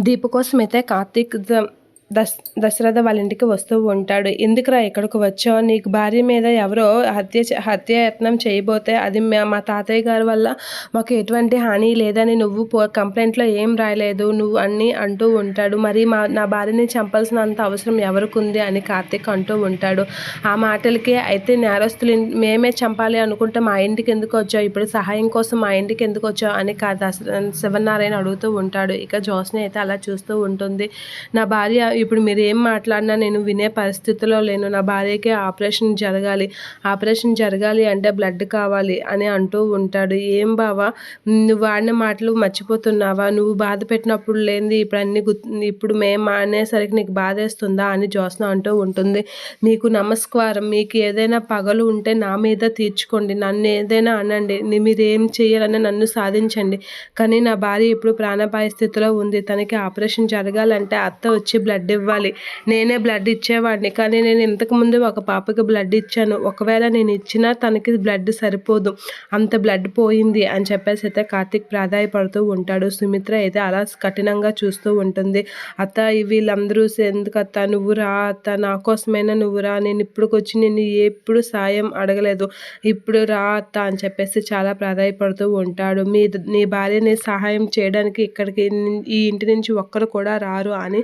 దీపు కోసం అయితే కార్తీక్ ద- దశ దశరథ వాళ్ళ ఇంటికి వస్తూ ఉంటాడు. ఎందుకురా ఇక్కడికి వచ్చావు? నీకు భార్య మీద ఎవరో హత్య హత్యాయత్నం చేయబోతే అది మా- మా తాతయ్య గారి వల్ల మాకు ఎటువంటి హాని లేదని నువ్వు పో కంప్లైంట్లో ఏం రాయలేదు. నువ్వు అన్నీ అంటూ ఉంటాడు. మరి మా నా భార్యని చంపాల్సినంత అవసరం ఎవరికి ఉంది? అని కార్తీక్ అంటూ ఉంటాడు. ఆ మాటలకి అయితే నేరస్తులు మేమే చంపాలి అనుకుంటే మా ఇంటికి ఎందుకు వచ్చావు? ఇప్పుడు సహాయం కోసం మా ఇంటికి ఎందుకు వచ్చావు? అని కా దశ శివనారాయణ అడుగుతూ ఉంటాడు. ఇక జోస్ని అయితే అలా చూస్తూ ఉంటుంది. నా భార్య ఇప్పుడు మీరు ఏం మాట్లాడినా నేను వినే పరిస్థితిలో లేను. నా భార్యకి ఆపరేషన్ జరగాలి. ఆపరేషన్ జరగాలి అంటే బ్లడ్ కావాలి అని అంటూ ఉంటాడు. ఏం బావా? నువ్వు వాడిన మాటలు మర్చిపోతున్నావా? నువ్వు బాధ పెట్టినప్పుడు లేనిది ఇప్పుడు అన్ని గుర్తు ఇప్పుడు మేము అనేసరికి నీకు బాధేస్తుందా అని జోస్న అంటూ ఉంటుంది. మీకు నమస్కారం. మీకు ఏదైనా పగలు ఉంటే నా మీద తీర్చుకోండి. నన్ను ఏదైనా అనండి. మీరు ఏం చేయాలని నన్ను సాధించండి. కానీ నా భార్య ఇప్పుడు ప్రాణపాయ స్థితిలో ఉంది. తనకి ఆపరేషన్ జరగాలంటే అత్త వచ్చి బ్లడ్ ఇవ్వాలి. నేనే బ్లడ్ ఇచ్చేవాడిని. కానీ నేను ఇంతకుముందు ఒక పాపకి బ్లడ్ ఇచ్చాను. ఒకవేళ నేను ఇచ్చినా తనకి బ్లడ్ సరిపోదు. అంత బ్లడ్ పోయింది అని చెప్పేసి అయితే కార్తీక్ ప్రాధాయపడుతూ ఉంటాడు. సుమిత్ర అయితే అలా కఠినంగా చూస్తూ ఉంటుంది. అత్త వీళ్ళందరూ ఎందుకు అత్త? నువ్వు రా అత్త. నా కోసమైనా నువ్వు రా. నేను ఇప్పుడు వచ్చి నేను ఎప్పుడు సాయం అడగలేదు. ఇప్పుడు రా అత్త అని చెప్పేసి చాలా ప్రాధాయపడుతూ ఉంటాడు. మీ నీ భార్యని సహాయం చేయడానికి ఇక్కడికి ఈ ఇంటి నుంచి ఒక్కరు కూడా రారు అని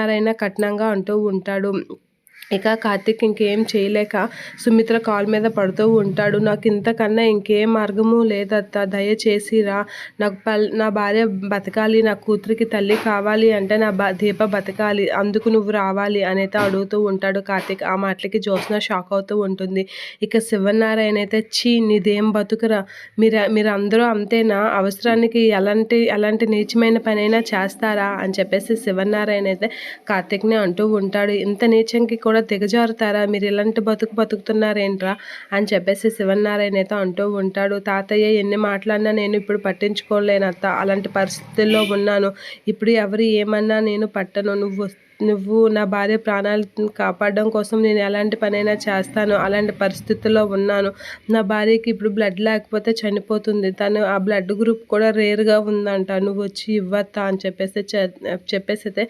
శివనారాయణ కట్నంగా అంటూ ఉంటాడు. ఇక కార్తిక్ ఇంకేం చేయలేక సుమిత్ర కాల్ మీద పడుతూ ఉంటాడు. నాకు ఇంతకన్నా ఇంకేం మార్గము లేదత్త. దయచేసిరా నాకు పల్ నా భార్య బతకాలి. నా కూతురికి తల్లి కావాలి అంటే నా బ దీప బతకాలి. అందుకు నువ్వు రావాలి అనైతే అడుగుతూ ఉంటాడు కార్తిక్. ఆ మాటలకి జ్యోత్స్న షాక్ అవుతూ ఉంటుంది. ఇక శివనారాయణ అయితే చీ నీదేం బతుకురా? మీరు మీరందరూ అంతేనా? అవసరానికి ఎలాంటి ఎలాంటి నీచమైన పనైనా చేస్తారా? అని చెప్పేసి శివనారాయణ అయితే కార్తిక్ని అంటూ ఉంటాడు. ఇంత నీచంకి కూడా దిగజారుతారా? మీరు ఇలాంటి బతుకు బతుకుతున్నారేంట్రా? అని చెప్పేసి శివనారాయణ అయితే అంటూ ఉంటాడు. తాతయ్య ఎన్ని మాట్లాడినా నేను ఇప్పుడు పట్టించుకోలేనత్త అలాంటి పరిస్థితుల్లో ఉన్నాను. ఇప్పుడు ఎవరు ఏమన్నా నేను పట్టను. నువ్వు నువ్వు నా భార్య ప్రాణాలను కాపాడడం కోసం నేను ఎలాంటి పనైనా చేస్తాను. అలాంటి పరిస్థితుల్లో ఉన్నాను. నా భార్యకి ఇప్పుడు బ్లడ్ లేకపోతే చనిపోతుంది. తను ఆ బ్లడ్ గ్రూప్ కూడా రేర్గా ఉందంట. నువ్వు వచ్చి ఇవ్వత్తా అని చెప్పేసి చెప్పేసి అయితే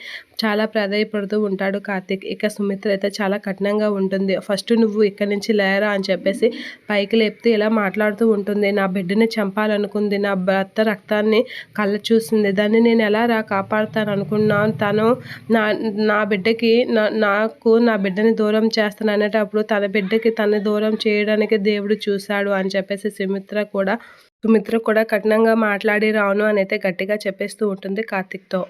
చాలా ప్రాధాయపడుతూ ఉంటాడు కార్తీక్. ఇక సుమిత్ర అయితే చాలా కఠినంగా ఉంటుంది. ఫస్ట్ నువ్వు ఇక్కడి నుంచి లేరా అని చెప్పేసి పైకి లేపితే ఇలా మాట్లాడుతూ ఉంటుంది. నా బిడ్డని చంపాలనుకుంది. నా భర్త రక్తాన్ని కళ్ళ చూసింది. దాన్ని నేను ఎలా రా కాపాడుతాను అనుకున్నాను తను నా నా బిడ్డకి నా నాకు నా బిడ్డని దూరం చేస్తాను అనేటప్పుడు తన బిడ్డకి తన దూరం చేయడానికి దేవుడు చూశాడు అని చెప్పేసి సుమిత్ర కూడా సుమిత్ర కూడా కఠినంగా మాట్లాడి రాను అని అయితే గట్టిగా చెప్పేస్తూ ఉంటుంది కార్తిక్తో.